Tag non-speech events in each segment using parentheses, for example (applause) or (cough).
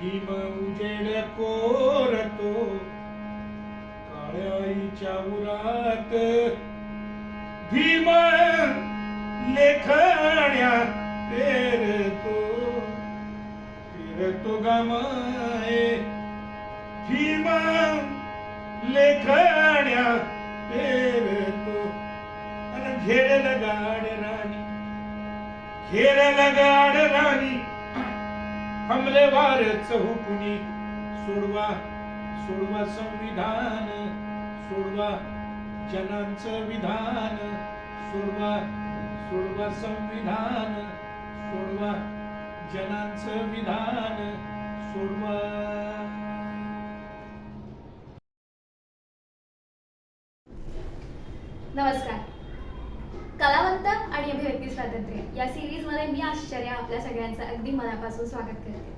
भीम उजेड कोरतो काळ्याईच्या उरात. भीम लेखण्या पेरतो पेरतो गमाय. भीम लेखण्या पेरतो. आणि घेरल गाड राणी घेरल गाड राणी. हमले वार चहुकुनी हो सोडवा सोडवा संविधान सोडवा जनांचं विधान सोडवा सोडवा संविधान सोडवा जनांचं विधान सोडवा. नमस्कार. कलावंत आणि अभिव्यक्ती स्वातंत्र्य. या सिरीजमध्ये मी आश्चर्य आपल्या सगळ्यांचं अगदी मनापासून स्वागत करते.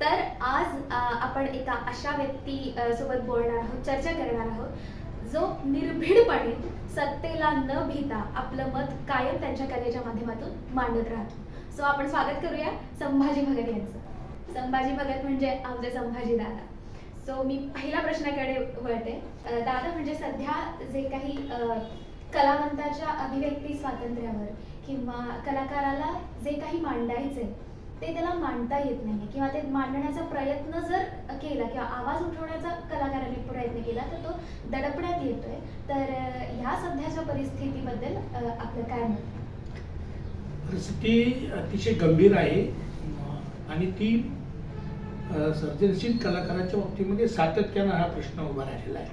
तर आज आपण एका अशा व्यक्ती सोबत बोलणार आहोत चर्चा करणार आहोत जो निर्भीडपणे सत्तेला न भीता आपलं मत कायम त्यांच्या कलेच्या माध्यमातून मांडत राहतो. सो आपण स्वागत करूया संभाजी भगत यांचं. संभाजी भगत म्हणजे आमचे संभाजी दादा. सो मी पहिल्या प्रश्नाकडे वळते. दादा म्हणजे सध्या जे काही कलावंताच्या अभिव्यक्ती स्वातंत्र्यावर किंवा कलाकाराला जे काही मांडायचे ते त्याला मांडता येत नाही. किंवा ते मांडण्याचा प्रयत्न जर केला किंवा आवाज उठवण्याचा कलाकाराने प्रयत्न केला तर तो दडपण्यात येतोय. तर ह्या सध्याच्या परिस्थितीबद्दल आपलं काय मत? परिस्थिती अतिशय गंभीर आहे. आणि ती सर्जनशील कलाकाराच्या बाबतीमध्ये सातत्यानं हा प्रश्न उभा राहिलेला आहे.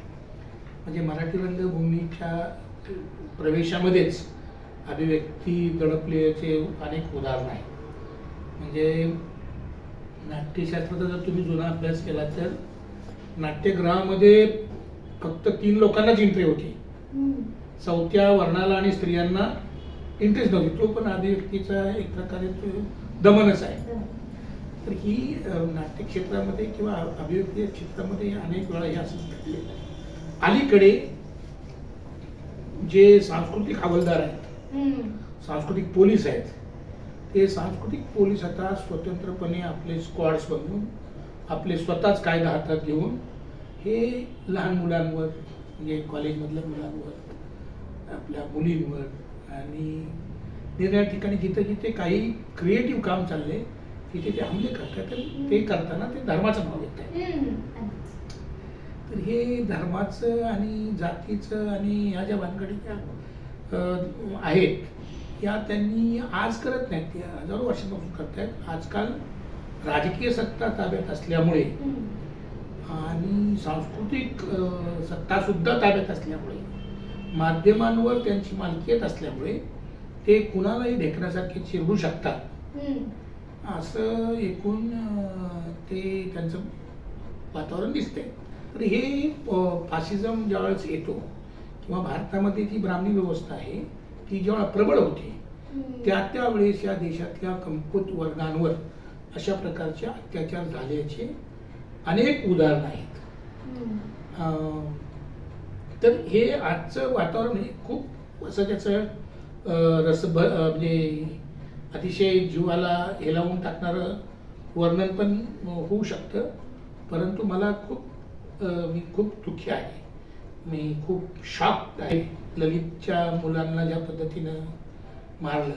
म्हणजे मराठी रंगभूमीच्या प्रवेशामध्येच अभिव्यक्ती दडपल्याचे अनेक उदाहरण आहेत. म्हणजे नाट्यशास्त्राचा जर तुम्ही जुना अभ्यास केला तर नाट्यगृहामध्ये फक्त तीन लोकांनाच एंट्री होती. चौथ्या वर्णाला आणि स्त्रियांना इंटरेस्ट नव्हती. तो पण अभिव्यक्तीचा एक प्रकारे तो दमनच आहे. तर ही नाट्य क्षेत्रामध्ये किंवा अभिव्यक्ती क्षेत्रामध्ये अनेक वेळा हे असं घडलेलं आहे अलीकडे जे सांस्कृतिक हवालदार आहेत. सांस्कृतिक पोलीस आहेत ते सांस्कृतिक पोलीस आता स्वतंत्रपणे आपले स्क्वॉड्स बनवून आपले स्वतःच कायदा हातात घेऊन हे लहान मुलांवर म्हणजे कॉलेजमधल्या मुलांवर आपल्या मुलींवर आणि निरनिराळ्या ठिकाणी जिथे जिथे काही क्रिएटिव्ह काम चालले तिथे ते हमले करतात ते करताना ते धर्माचं नाव घेत आहेत. तर हे धर्माचं आणि जातीचं आणि ह्या ज्या भानगडी ज्या अ, आहेत या त्यांनी आज करत नाहीत त्या हजारो वर्षापासून करतायत आजकाल राजकीय सत्ता ताब्यात असल्यामुळे. आणि सांस्कृतिक सत्तासुद्धा ताब्यात असल्यामुळे माध्यमांवर त्यांची मालकीयत असल्यामुळे ते कुणालाही ढेकण्यासारखे चिरडू शकतात. असं एकूण ते त्यांचं वातावरण दिसतंय तर हे फासिझम ज्यावेळेस येतो किंवा भारतामध्ये जी ब्राह्मणी व्यवस्था आहे ती जेव्हा प्रबळ होते. त्या त्यावेळेस या देशातल्या कमकुत वर्गांवर अशा प्रकारचे अत्याचार झाल्याचे अनेक उदाहरणं आहेत. तर हे आजचं वातावरण हे खूप असं त्याचं अं, रसभ अं, म्हणजे अतिशय जीवाला हेलावून टाकणारं वर्णन पण होऊ शकतं. परंतु मला खूप मी खूप दुःखी आहे. मी खूप शॉक्ड आहे. ललितच्या मुलांना ज्या पद्धतीनं मारलं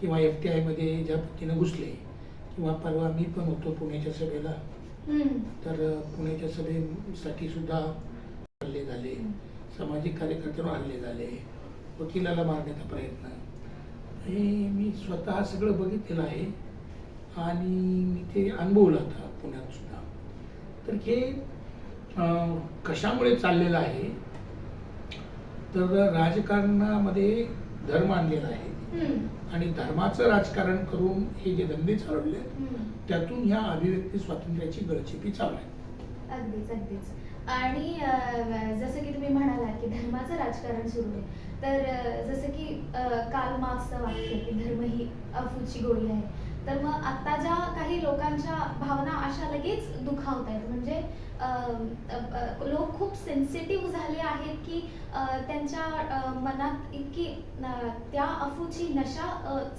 किंवा एफ टी आयमध्ये ज्या पद्धतीनं घुसले किंवा परवा मी पण होतो पुण्याच्या सभेला. तर पुण्याच्या सभेसाठी सुद्धा हल्ले झाले. सामाजिक कार्यकर्त्यांवर हल्ले झाले. वकिलाला मारण्याचा प्रयत्न. हे मी स्वतः सगळं बघितलेलं आहे आणि मी ते अनुभवलं आता पुण्यात सुद्धा. तर हे कशामुळे चाललेलं आहे? तर राजकारणामध्ये धर्म आणलेला आहे. आणि धर्माचं राजकारण करून हे जे धंदे चालवले. त्यातून ह्या अभिव्यक्ती स्वातंत्र्याची गळचेपी चालू आहे. अगदीच अगदीच. आणि जसं की तुम्ही म्हणालात की धर्माचं राजकारण सुरू आहे तर जसं की काल मार्क्सचं वाक्य की धर्म ही अफूची गोळी आहे. तर मग आता ज्या काही लोकांच्या भावना अशा लगेच दुखावत आहेत. म्हणजे लोक खूप सेन्सिटिव्ह झाले आहेत की त्यांच्या मनात इतकी त्या अफूची नशा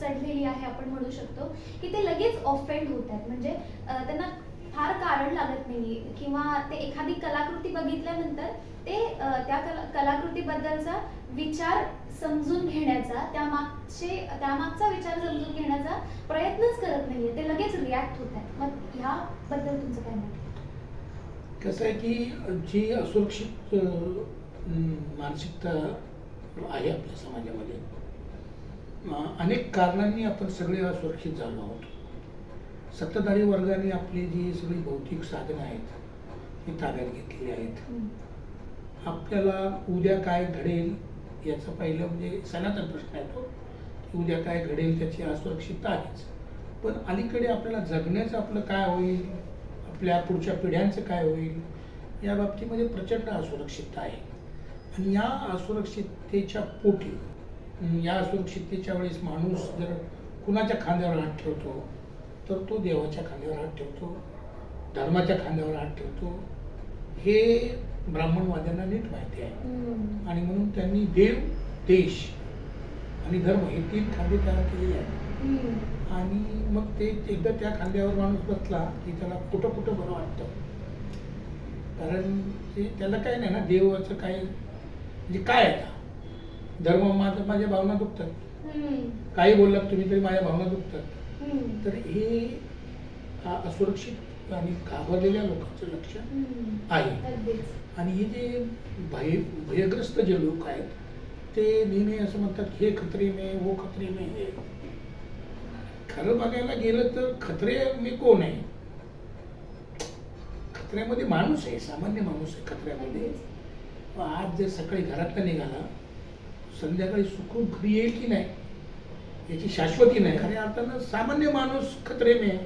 चढलेली आहे आपण म्हणू शकतो की ते लगेच ऑफेंड होत आहेत. म्हणजे त्यांना फार कारण लागत नाही किंवा ते एखादी कलाकृती बघितल्यानंतर ते त्या कला कलाकृतीबद्दलचा विचार समजून घेण्याचा त्यामागचे त्यामागचा विचार समजून घेण्याचा प्रयत्नच करत नाहीये ते लगेच रिॲक्ट होत आहेत मग ह्याबद्दल तुमचं काय आहे? कसं आहे की जी असुरक्षित मानसिकता आहे आपल्या समाजामध्ये अनेक कारणांनी आपण सगळे असुरक्षित झालो आहोत सत्ताधारी वर्गाने आपली जी सगळी भौतिक साधनं आहेत ती ताब्यात घेतलेली आहेत. आपल्याला उद्या काय घडेल याचं पहिलं म्हणजे सनातन प्रश्न आहे तो. की उद्या काय घडेल त्याची असुरक्षितता आहेच. पण अलीकडे आपल्याला जगण्याचं आपलं काय होईल? आपल्या पुढच्या पिढ्यांचं काय होईल? या बाबतीमध्ये प्रचंड असुरक्षितता आहे. आणि या असुरक्षिततेच्या पोटी या असुरक्षिततेच्या वेळेस माणूस जर कुणाच्या खांद्यावर हात ठेवतो तर तो देवाच्या खांद्यावर हात ठेवतो धर्माच्या खांद्यावर हात ठेवतो. हे ब्राह्मणवाद्यांना नीट माहिती आहे. आणि म्हणून त्यांनी देव देश आणि धर्म हे तीन खांदे तयार केलेले आहेत. आणि मग ते एकदा त्या खांद्यावर माणूस बसला की त्याला कुठं कुठं बरं वाटतं कारण ते त्याला काय नाही ना देवाचं काय म्हणजे काय आहे आता धर्म माझं माझ्या भावना दुखतात. काही बोललात तुम्ही तरी माझ्या भावना दुखतात. तर हे असुरक्षित आणि घाबरलेल्या लोकांचं हम्म. आहे. आणि हे जे भय भयग्रस्त जे लोक आहेत ते नेहमी असं म्हणतात हे खतरे में वो खतरे में हे खरं बघायला गेलं तर खतरे मी कोण आहे खतऱ्यामध्ये माणूस आहे सामान्य माणूस आहे खतऱ्यामध्ये आज जर सकाळी घरातनं निघाला संध्याकाळी सुखरूप घरी येईल की नाही याची शाश्वती नाही खऱ्या अर्थानं सामान्य माणूस खतरे में आहे.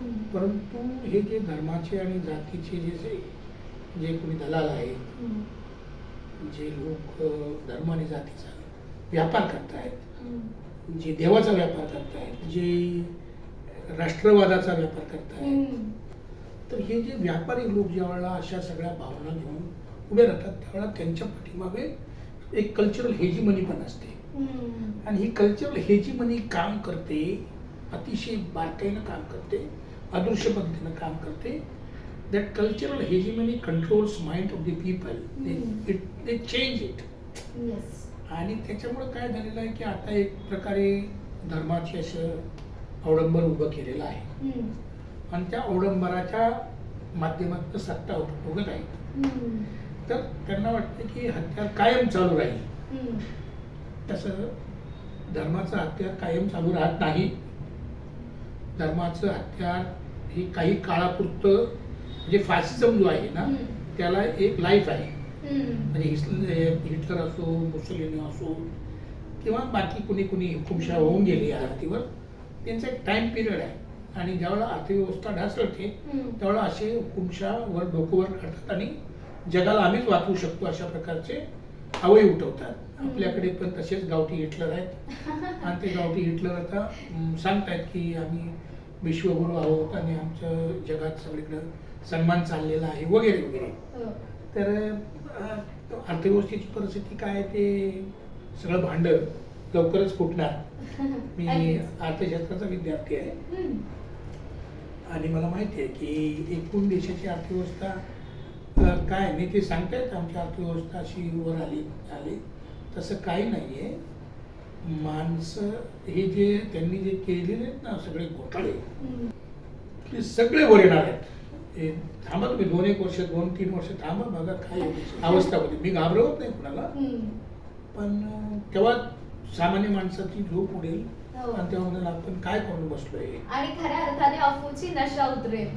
परंतु हे जे धर्माचे आणि जातीचे जे जे जे कोणी दलाल आहेत. जे लोक धर्म आणि जातीचा व्यापार करतायत. जे देवाचा व्यापार करतायत जे राष्ट्रवादाचा व्यापार करतायत. तर हे जे व्यापारी लोक ज्यावेळेला अशा सगळ्या भावना घेऊन उभे राहतात त्यावेळेला त्यांच्या पाठीमागे एक कल्चरल हेजीमनी पण असते. आणि ही कल्चरल हेजीमनी काम करते अतिशय बारकाईनं काम करते अदृश्य पद्धतीनं काम करते that cultural hegemony controls mind of the people. It they change it. आणि त्याच्यामुळं काय झालेलं आहे की आता एक प्रकारे धर्माचे असं अवडंबर उभं केलेलं आहे. आणि त्या अवडंबराच्या माध्यमातून सत्ता आहेत हम्म. तर त्यांना वाटतं की हत्यार कायम चालू राहील. तसं धर्माचं हत्यार कायम चालू राहत नाही धर्माचं हत्यार हे काही काळापुरतं म्हणजे फासिझम जो आहे ना. त्याला एक लाईफ आहे. म्हणजे हिटलर असो मुसलिनी असो किंवा बाकी कुणी कुणी हुकुमशाह होऊन गेले या धर्तीवर त्यांचा एक टाइम पिरियड आहे आणि ज्यावेळेला अर्थव्यवस्था ढासळते. त्यावेळेला असे हुकुमशाह वर डोकं वर काढतात आणि जगाला आम्हीच वाचवू शकतो अशा प्रकारचे अवय उठवतात. आपल्याकडे पण तसेच गावठी हिटलर आहेत (laughs) आणि ते गावठी हिटलर आता सांगतायत की आम्ही विश्वगुरू आहोत आणि आमचं जगात सगळीकडं सन्मान चाललेला आहे वगैरे वगैरे हो. तर अर्थव्यवस्थेची परिस्थिती काय आहे ते सगळं भांड लवकरच फुटणार (laughs) मी. अर्थशास्त्राचा विद्यार्थी आहे. आणि मला माहिती आहे की एकूण देशाची अर्थव्यवस्था काय नाही ते सांगतायत आमची अर्थव्यवस्था अशी वर आली आली तसं काही नाही आहे माणसं हे जे त्यांनी जे केलेले आहेत ना सगळे घोटाळे. ते सगळे वर येणार आहेत हे थांबा तुम्ही दोन एक वर्ष दोन तीन वर्ष थांबा बघा काय अवस्था होती मी घाबरवत नाही कुणाला. पण तेव्हा सामान्य माणसाची झोप उडेल हो. आणि तेव्हा म्हणाल आपण काय करून बसलोय आणि खऱ्या अर्थाने अफूची नशा उतरेल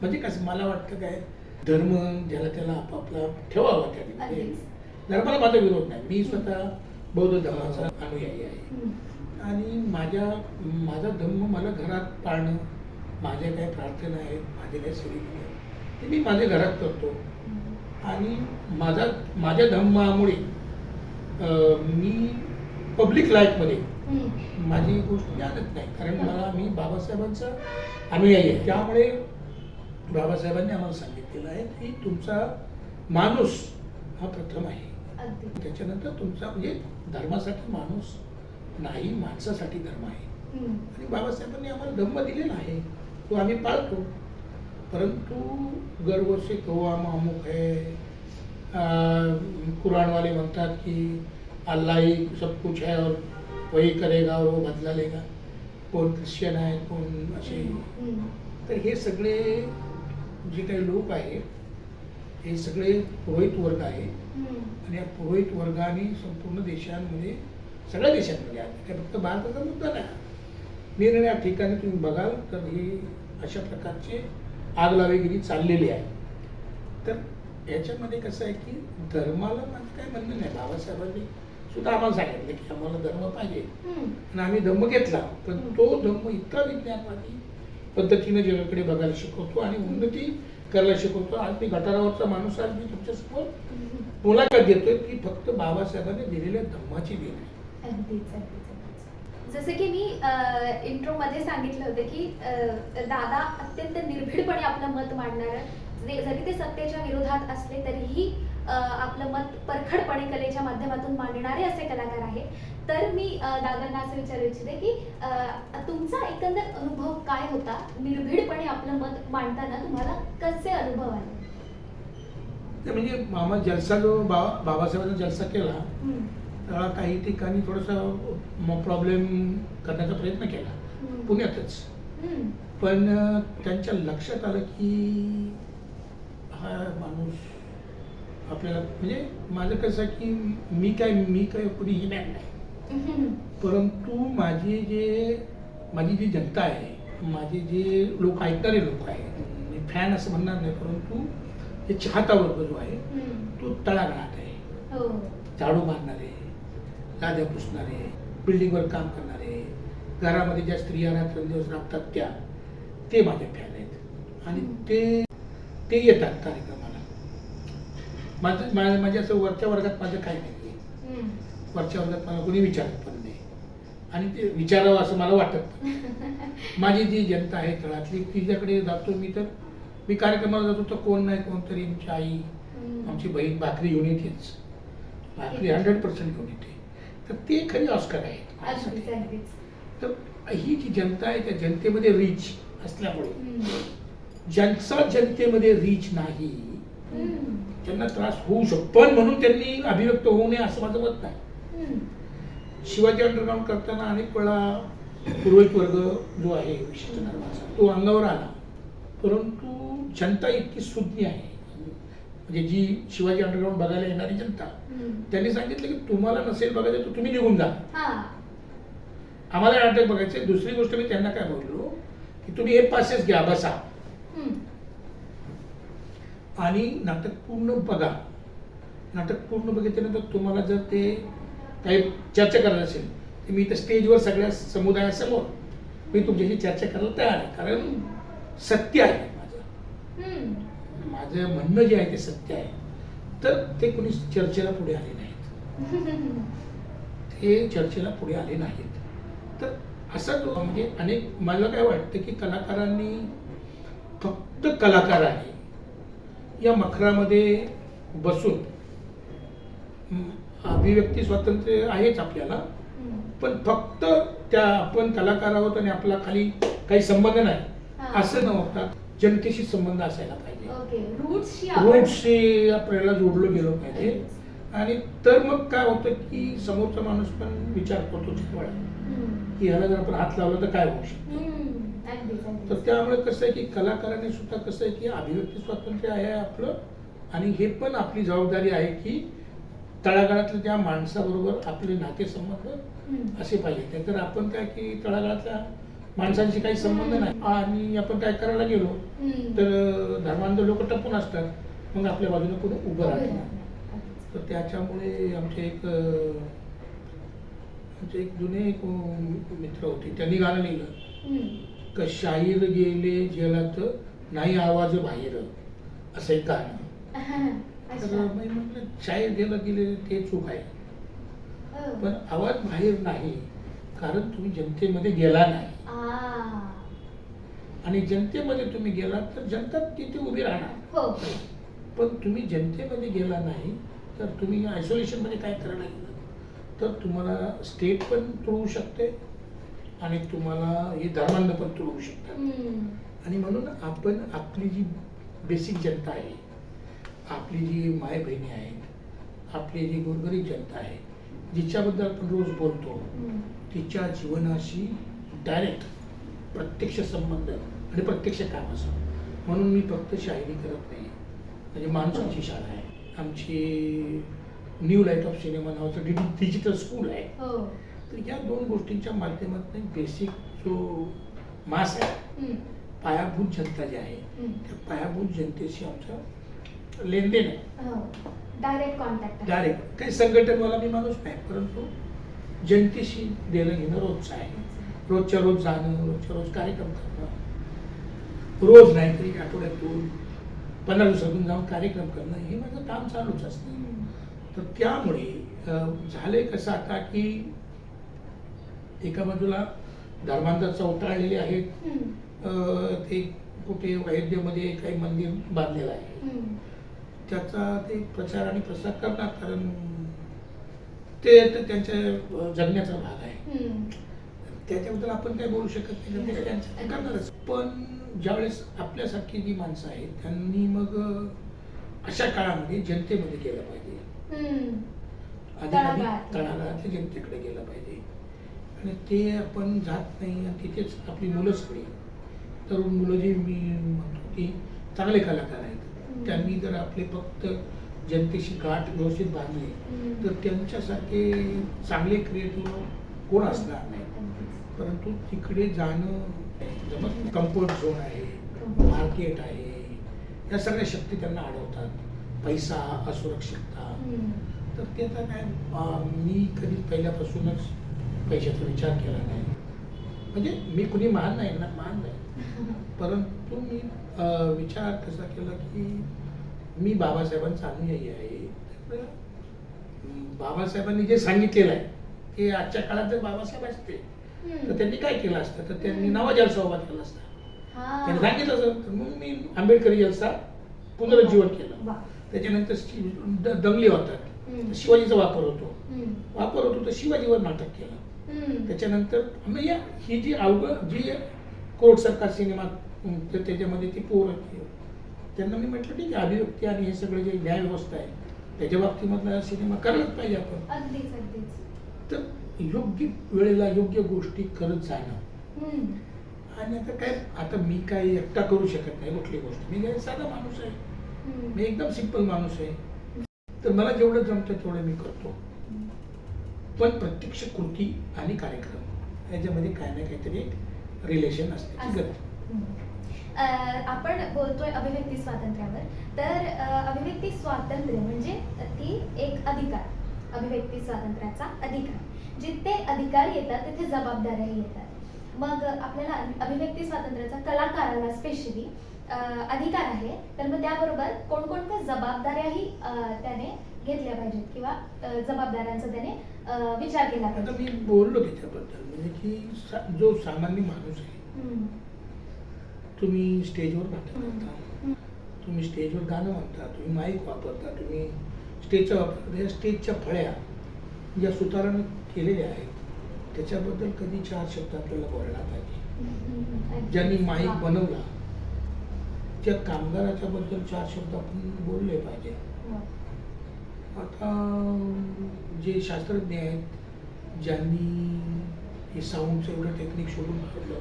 म्हणजे कसं मला वाटतं काय धर्म ज्याला त्याला आपापला ठेवावा त्या. धर्माला माझा विरोध नाही मी स्वतः बौद्ध धर्माचा अनुयायी आहे. आणि माझ्या माझा धर्म मला घरात पाळणं माझ्या काही प्रार्थना आहेत माझे काही सेलिब्रेशन आहेत ते मी माझ्या घरात करतो. आणि माझा माझ्या धर्मामुळे अं, मी पब्लिक लाईफमध्ये. माझी गोष्ट जानत नाही. कारण मला मी बाबासाहेबांचा अनुयायी आहे. त्यामुळे बाबासाहेबांनी आम्हाला सांगितलेलं आहे की तुमचा माणूस हा प्रथम आहे. त्याच्यानंतर तुमचा म्हणजे धर्मासाठी माणूस नाही माणसासाठी धर्म आहे. आणि बाबासाहेबांनी आम्हाला धम्म दिलेला आहे. तो आम्ही पाळतो. परंतु गर्व से कौआ मामुक है अं, कुरान वाले म्हणतात की अल्लाह ही सब कुछ है और वही करेगा और वो बदला लेगा. कोण ख्रिश्चन आहे कोण असे. तर हे सगळे जे काही लोक आहेत हे सगळे पुरोहित वर्ग आहे. आणि या पुरोहित वर्गाने संपूर्ण देशांमध्ये सगळ्या देशांमध्ये आहे काय फक्त भारताचा मुद्दा नाही. निरनिळ्या ठिकाणी तुम्ही बघाल तर ही अशा प्रकारचे आगलावेगिरी चाललेली आहे. तर याच्यामध्ये कसं आहे की धर्माला माझं काय म्हणणं नाही. बाबासाहेबांनी सुद्धा आम्हाला सांगितलं की आम्हाला धर्म पाहिजे. आणि आम्ही धम्म घेतला. पण तो धम्म इतका विज्ञानवादी पद्धतीने जगाकडे बघायला शिकवतो आणि उन्नती करायला शिकवतो. आज मी गटारावरचा माणूस आज मी तुमच्यासमोर मुलाखत देतोय ती फक्त बाबासाहेबांनी दिलेल्या धम्माची देण आहे अगदीच अगदीच. जसं की मी इंट्रो मध्ये सांगितलं होतं की अ, दादा अत्यंत निर्भीडपणे आपलं मत मांडणार जरी ते सत्तेच्या विरोधात असले तरीही आपलं मत परखडपणे कलेच्या माध्यमातून मांडणारे असे कलाकार आहेत तर मी दादांना असं विचारू इच्छिते की तुमचा एकंदर अनुभव काय होता निर्भीडपणे आपलं मत मांडताना तुम्हाला कसे अनुभव आले ते म्हणजे मामा जलसा जो बा बाबासाहेबांचा जलसा केला. तेव्हा काही ठिकाणी थोडासा प्रॉब्लेम करण्याचा प्रयत्न केला. पुण्यातच. पण त्यांच्या लक्षात आलं की हा माणूस आपल्याला म्हणजे माझं कसं आहे की मी काय मी काय कुणी ही मॅन नाही. परंतु माझी जे माझी जी जनता आहे माझे जे लोक ऐकणारे लोक आहेत मी फॅन असं म्हणणार नाही परंतु जे चाहता वर्ग जो आहे. तो तळागाळात आहे हो झाडू मारणारे लाद्या पुसणारे बिल्डिंगवर काम करणारे घरामध्ये ज्या स्त्रिया रात्रंदिवस राबतात त्या ते माझे फॅन आहेत आणि ते ते येतात कार्यक्रमाला माझं माझं म्हणजे असं वरच्या वर्गात माझं काही नाही आहे. वरच्या वर्गात मला कोणी विचारत पण नाही आणि ते विचारावं असं मला वाटत पण नाही. (laughs) माझी जी जनता आहे तळातली तिच्याकडे जातो मी तर मी कार्यक्रमाला जातो तर कोण नाही कोणतरी आमची आई. आमची बहीण भाकरी घेऊन येतेच भाकरी हंड्रेड पर्सेंट घेऊन येते तर ते खरी ऑस्कर आहेत अगदीच माझ्यासाठी. अगदीच तर ही जी जनता आहे त्या जनतेमध्ये रीच असल्यामुळे हम्म. ज्यांचा जनतेमध्ये रीच नाही हम्म. त्यांना त्रास होऊ शकतो पण म्हणून त्यांनी अभिव्यक्त होऊ नये असं माझं मत नाही. शिवाजी अंडरग्राऊंड करताना अनेक वेळा पुरोहित वर्ग जो आहे विशिष्ट धर्माचा तो अंगावर आला परंतु जनता इतकी सुज्ञ आहे म्हणजे जी शिवाजी अंडरग्राऊंड बघायला येणारी जनता. त्यांनी सांगितलं की तुम्हाला नसेल बघायचं तर तुम्ही निघून जा. आम्हाला नाटक बघायचं दुसरी गोष्ट मी त्यांना काय बोललो की तुम्ही हे पासेस घ्या बसा. आणि नाटक पूर्ण बघा. नाटक पूर्ण बघितल्यानंतर तुम्हाला जर ते काही चर्चा करायचं असेल तर मी तर स्टेजवर सगळ्या समुदायासमोर मी तुमच्याशी चर्चा करायला तयार आहे. कारण सत्य आहे माझं. माझं म्हणणं जे आहे ते सत्य आहे. तर ते कोणी चर्चेला पुढे आले नाहीत. ते चर्चेला पुढे आले नाहीत. तर असा म्हणजे अनेक मला काय वाटतं की कलाकारांनी फक्त कलाकार आहे. या मखरामध्ये बसून अभिव्यक्ती स्वातंत्र्य आहेच आपल्याला. पण फक्त त्या आपण कलाकार आहोत आणि आपला खाली काही संबंध नाही. असं न होता जनतेशी संबंध असायला पाहिजे. रूट्सशी आपल्याला जोडलं गेलं पाहिजे. आणि तर मग काय होतं की समोरचा माणूस पण विचार करतो. की ह्याला जर आपण हात लावला तर काय होऊ शकतं? तर त्यामुळे कसं आहे की कलाकारांनी सुद्धा कसं आहे की अभिव्यक्ती स्वातंत्र्य आहे आपलं आणि हे पण आपली जबाबदारी आहे की तळागाळातल्या त्या माणसाबरोबर आपले नातेसंबंध. असे पाहिजे. तर आपण काय की तळागाळातल्या माणसांशी काही संबंध नाही. आणि आपण काय करायला गेलो. तर धर्मांध लोक टपून असतात. मग आपल्या बाजूने कोणी उभं राहत. तर त्याच्यामुळे आमचे एक आमचे एक जुने एक मित्र होते. त्यांनी गाणं लिहिलं. का शाहीर गेले जलात नाही आवाज बाहेर. असं एक गाणं. (laughs) तर अच्छा. मी म्हटलं शाहीर गेलं गेले ते चूक आहे. हो. पण आवाज बाहेर नाही कारण तुम्ही जनतेमध्ये गेला नाही. आ. आणि जनतेमध्ये तुम्ही गेलात तर जनता तिथे उभी राहणार. हो. पण तुम्ही जनतेमध्ये गेला नाही तर तुम्ही आयसोलेशनमध्ये काय करायला गेलं तर तुम्हाला स्टेट पण तुळवू शकते आणि तुम्हाला हे धर्मांध पण तुळवू शकतात. आणि म्हणून आपण आपली जी बेसिक जनता आहे आपली जी माय बहिणी आहेत आपली जी गोरगरीब जनता आहे जिच्याबद्दल आपण रोज बोलतो. तिच्या जीवनाशी डायरेक्ट प्रत्यक्ष संबंध आणि प्रत्यक्ष काम असं. म्हणून मी फक्त शाहिरी करत नाही. म्हणजे माणसाची शाळा आहे. आमची न्यू लाइट ऑफ सिनेमा नावाचं डिजिटल स्कूल आहे. हो. तर या दोन गोष्टींच्या माध्यमातून बेसिक जो मास आहे. पायाभूत जनता जी आहे. त्या पायाभूत जनतेशी आमचं लेनदेन आहे. डायरेक्ट कॉन्टॅक्ट डायरेक्ट काही संघटनवाला मी माणूस नाही परंतु जनतेशी देणं घेणं रोजचं आहे. रोजच्या रोज जाणं रोजच्या रोज कार्यक्रम करणं. रोज नाही तरी आठवड्यातून पंधरा दिवसातून जाऊन कार्यक्रम करणं हे माझं काम चालूच असतं. तर त्यामुळे अं, झालंय कसं आता की एका बाजूला धर्मांतर चौटाळलेले आहेत ते कुठे अयोध्येमध्ये काही मंदिर बांधलेलं आहे. त्याचा ते प्रचार आणि प्रसार करणार कारण ते तर त्यांच्या जगण्याचा भाग आहे. त्याच्याबद्दल आपण काही बोलू शकत नाही त्यांचं करणारच. पण ज्यावेळेस आपल्यासारखी जी माणसं आहेत त्यांनी मग अशा काळामध्ये जनतेमध्ये गेलं पाहिजे. तळागाळात. तळागाळातल्या जनतेकडे गेलं पाहिजे. आणि ते आपण जात नाही आणि तिथेच आपली मुलं सगळी. तरुण मुलं जी मी म्हणतो की चांगले कलाकार आहेत. त्यांनी जर आपले फक्त जनतेशी गाठ व्यवस्थित बांधली तर त्यांच्यासारखे चांगले क्रिएटिव्ह कोण असणार नाही. परंतु तिकडे जाणं कम्फर्ट झोन आहे मार्केट आहे. या सगळ्या शक्ती त्यांना अडवतात पैसा असुरक्षितता. तर ते आता काय मी कधी पहिल्यापासूनच पैशाचा विचार केला नाही. म्हणजे मी कुणी महान नाही ना महान नाही. (laughs) परंतु मी विचार कसा केला की मी बाबासाहेबांचा अनुयायी आहे. बाबासाहेबांनी जे सांगितलेलं आहे ते आजच्या काळात जर बाबासाहेब असते तर त्यांनी काय केलं असतं? तर त्यांनी नवा जलसा उभा केला असता. त्यांनी सांगितलं असं तर मग मी आंबेडकरी जलसा पुनरुज्जीवन केलं. त्याच्यानंतर दंगली होतात. शिवाजीचा वापर होतो. वापर होतो तर शिवाजीवर नाटक केलं. त्याच्यानंतर आम्ही या ही जी अवघड जी कोर्ट सरकार सिनेमा त्याच्यामध्ये ती पोरं त्यांना मी म्हटलं ठीक आहे अभिव्यक्ती आणि हे सगळे जे न्याय व्यवस्था आहे त्याच्या बाबतीमधला सिनेमा करायलाच पाहिजे आपण. तर योग्य वेळेला योग्य गोष्टी करत जाणं. आणि आता काय आता मी काय एकटा करू शकत नाही कुठली गोष्ट. मी काय साधा माणूस आहे. मी एकदम सिंपल माणूस आहे. तर मला जेवढं जमतं तेवढं मी करतो. पण प्रत्यक्ष कृती आणि कार्यक्रम याच्यामध्ये काय ना काहीतरी एक रिलेशन असण्याची गरज आपण बोलतोय अभिव्यक्ती स्वातंत्र्यावर. तर अभिव्यक्ती स्वातंत्र्य म्हणजे ती एक अधिकार. अभिव्यक्ती स्वातंत्र्याचा अधिकार. जिथे अधिकार येतात तिथे जबाबदाऱ्याही येतात. मग आपल्याला अभिव्यक्ती स्वातंत्र्याचा कलाकाराला स्पेशली अधिकार आहे. तर मग त्याबरोबर कोणकोणत्या जबाबदाऱ्याही त्याने घेतल्या पाहिजेत किंवा जबाबदाऱ्यांचा त्याने विचार केला आता मी बोललो त्याच्याबद्दल म्हणजे की सा- जो सामान्य माणूस आहे. तुम्ही स्टेजवर नाटक. करता तुम्ही स्टेजवर गाणं म्हणता तुम्ही माईक वापरता तुम्ही स्टेजचा वापर या स्टेजच्या फळ्या ज्या सुतारानं केलेल्या आहेत त्याच्याबद्दल कधी चार शब्द आपल्याला बोलायला पाहिजे. ज्यांनी माईक. बनवला त्या कामगाराच्या बद्दल चार शब्द आपण बोलले पाहिजे. आता जे शास्त्रज्ञ आहेत ज्यांनी हे साऊंडचं एवढं टेक्निक शोधून काढलं.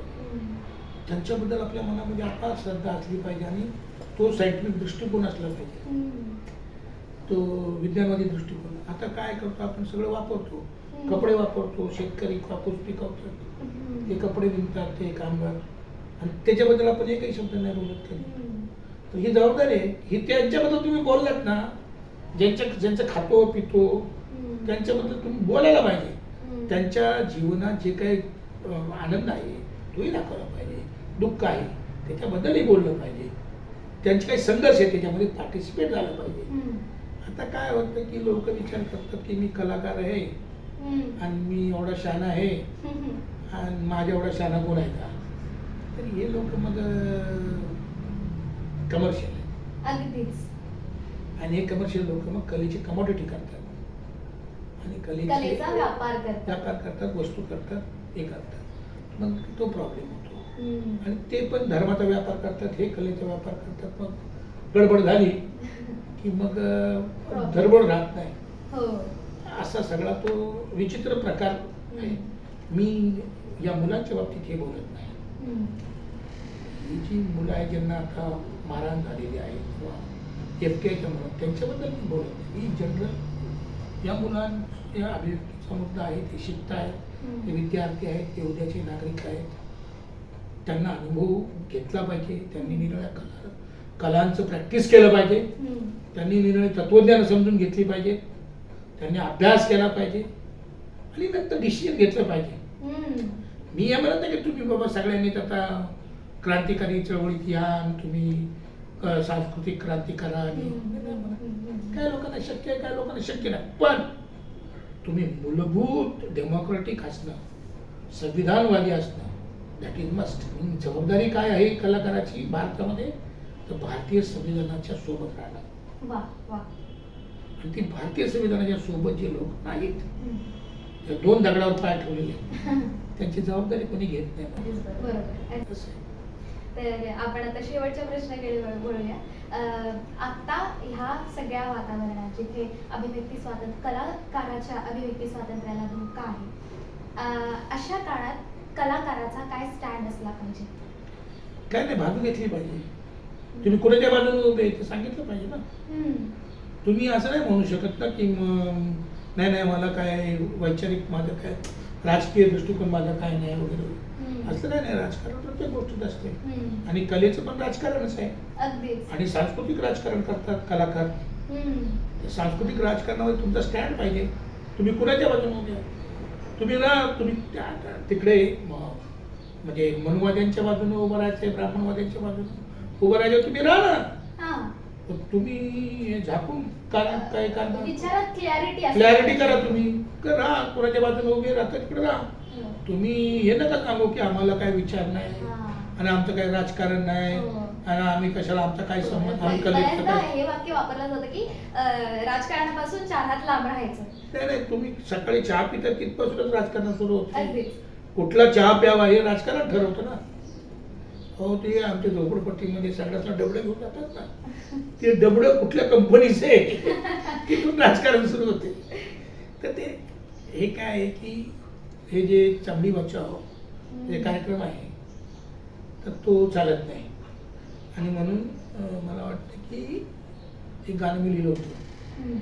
त्यांच्याबद्दल आपल्या मनामध्ये अपार श्रद्धा असली पाहिजे आणि तो सायंटिफिक दृष्टिकोन असला पाहिजे. तो विज्ञानवादी दृष्टिकोन आता काय करतो आपण सगळं वापरतो. कपडे वापरतो शेतकरी कापूस पिकवतात. ते कपडे विणतात ते कामगार आणि त्याच्याबद्दल आपण एकही शब्द नाही बोलत कधी. तर ही जबाबदारी आहे ही त्यांच्याबद्दल तुम्ही बोललात ना ज्यांच्या ज्यांचं खातो पितो. त्यांच्याबद्दल तुम्ही बोलायला पाहिजे. त्यांच्या जीवनात जे काही आनंद आहे तोही दाखवला पाहिजे दुःख आहे त्याच्याबद्दलही बोललं पाहिजे त्यांचे काही संघर्ष आहे त्याच्यामध्ये पार्टिसिपेट झालं पाहिजे. आता काय होतं की लोक विचार करतात की मी कलाकार आहे. आणि मी एवढा शहाणा आहे. आणि माझ्या एवढा शहाणा कोण आहे का तर हे लोक मग कमर्शियल आहे आणि हे कमर्शियल लोक मग कलेची कमोडिटी करतात. आणि कलेची कलेचा व्यापार करतात. व्यापार करतात वस्तू करतात हे करतात. मग तो प्रॉब्लेम होतो. हम्म. आणि ते पण धर्माचा व्यापार करतात हे कलेचा व्यापार करतात. मग गडबड झाली की मग अं, धडबड राहत नाही. हो. असा सगळा तो विचित्र प्रकार आहे. मी या मुलांच्या बाबतीत हे बोलत नाही. हम्म. ही जी मुलं आहेत ज्यांना आता मारहाण झालेली आहे किंवा एफ मुलं त्यांच्याबद्दल मी बोलत नाही. मी जनरल या मुलांच्या अभिव्यक्तीचा मुद्दा आहे. ते शिकत आहेत ते. विद्यार्थी आहेत. ते उद्याचे नागरिक आहेत. त्यांना अनुभव घेतला पाहिजे. त्यांनी निरनिळ्या कला कलांचं प्रॅक्टिस केलं पाहिजे. त्यांनी निरनिळे तत्वज्ञान समजून घेतली पाहिजे. त्यांनी अभ्यास केला पाहिजे. आणि नंतर डिसिजन घेतलं पाहिजे. मी हे म्हणत नाही की तुम्ही बाबा सगळ्यांनीच आता क्रांतिकारी चळवळीत या आणि तुम्ही सांस्कृतिक क्रांती करा आणि. काही लोकांना शक्य आहे काही लोकांना शक्य नाही. पण तुम्ही मूलभूत डेमोक्रेटिक असणं संविधानवादी असणं दॅट इज मस्ट जबाबदारी काय आहे कलाकाराची भारतामध्ये? तर भारतीय संविधानाच्या सोबत राहणं वा वा. आणि ती भारतीय संविधानाच्या सोबत जे लोक नाहीत हम्म. ते दोन दगडावर पाय ठेवलेले आहेत, (laughs) त्यांची जबाबदारी कोणी घेत नाही. तर आपण आता शेवटच्या प्रश्नाकडे अं, आता ह्या सगळ्या वातावरणात जिथे अभिव्यक्ती स्वातंत्र्य कलाकाराच्या अभिव्यक्ती स्वातंत्र्याला धोका आहे? अशा काळात कलाकाराचा काय स्टँड असला पाहिजे? काय नाही बाजू घेतली पाहिजे. तुम्ही कोणाच्या बाजूने उभे ते सांगितलं पाहिजे ना. तुम्ही असं नाही म्हणू शकत ना की नाही नाही मला काय वैचारिक माझं काय राजकीय दृष्टिकोन माझा काय नाही वगैरे. असलं काय नाही राजकारण प्रत्येक गोष्टीत असते हम्म. आणि कलेचं पण राजकारणच आहे अगदीच आणि सांस्कृतिक राजकारण करतात कलाकार हम्म. त्या सांस्कृतिक राजकारणामध्ये तुमचा स्टँड पाहिजे तुम्ही कुणाच्या बाजूने उभे आहात? तुम्ही ना तुम्ही त्या- त्या- तिकडे म- म्हणजे मनुवाद्यांच्या बाजूने उभं राहायचं ब्राह्मणवाद्यांच्या बाजूने उभं राहायचं तुम्ही राहा ना हा तुम्ही हे झाकून कारण काय कारण? विचारात क्लॅरिटी क्लॅरिटी करा तुम्ही. क- राहा कोणाच्या बाजूने उभे राहता तिकडे राहा. तुम्ही हे नका सांगू की आम्हाला काय विचार नाही. आणि आमचं काही राजकारण नाही. हो. आणि आम्ही कशाला आमचा काय संबंध आम्ही हे वाक्य वापरलं जातं की राजकारणापासून चार हात लांब राहायचं. नाही नाही तुम्ही सकाळी चहा पिता तिथपासूनच राजकारण सुरू होतं. कुठला चहा प्यावा हे राजकारण ठरवतं ना. हो ते आमच्या झोपडपट्टीमध्ये सगळ्याचा डबडे घेऊन जातात ना. ते डबडं कुठल्या कंपनीचे आहे? तिथून राजकारण सुरू होते. तर ते हे काय आहे की हे जे चांबडी बचाव जे कार्यक्रम आहे तर तो चालत नाही. आणि म्हणून मला वाटतं की एक गाणं मी लिहिलं होतं.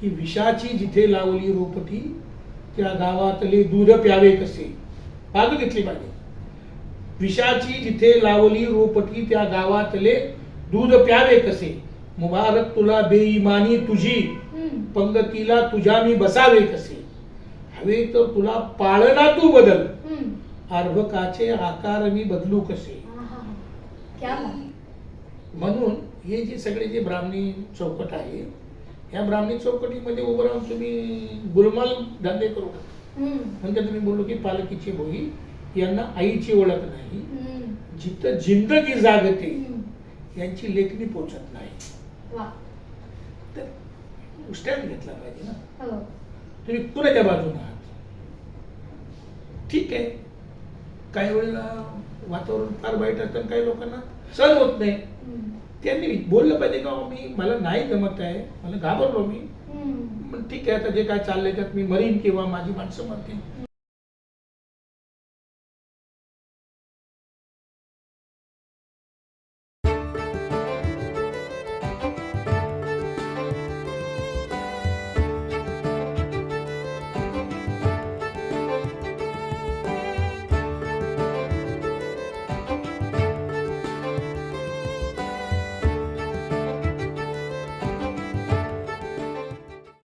की विषाची जिथे लावली रोपटी त्या गावातले दूध प्यावे कसे? बाजू घेतली पाहिजे. विषाची जिथे लावली रोपटी त्या गावातले दूध प्यावे कसे मुबारक तुला बेईमानी तुझी. पंगतीला तुझ्या मी बसावे कसे हवे तर तुला पाळना तू बदल. अर्भकाचे आकार मी बदलू कसे. म्हणून हे जे सगळे जे ब्राह्मणी चौकट आहे या ब्राह्मणी चौकटीमध्ये उभं राहून तुम्ही गुलमाल धंदे करू. म्हणजे तुम्ही बोललो की पालकीची भोई यांना आईची ओळख नाही. जिथं जिंदगी जागते. यांची लेखणी पोचत नाही. तर स्टँड घेतला पाहिजे ना. हो. तुम्ही कुणाच्या बाजूने आहात? ठीक आहे. काही वेळेला वातावरण फार वाईट असतं काही लोकांना सहन होत नाही. त्यांनी बोललं पाहिजे का "बाबा, मी मला नाही जमत आहे. मला घाबरलो मी. ठीक आहे आता जे काय चाललंय त्यात मी मरीन किंवा माझी माणसं मरतील.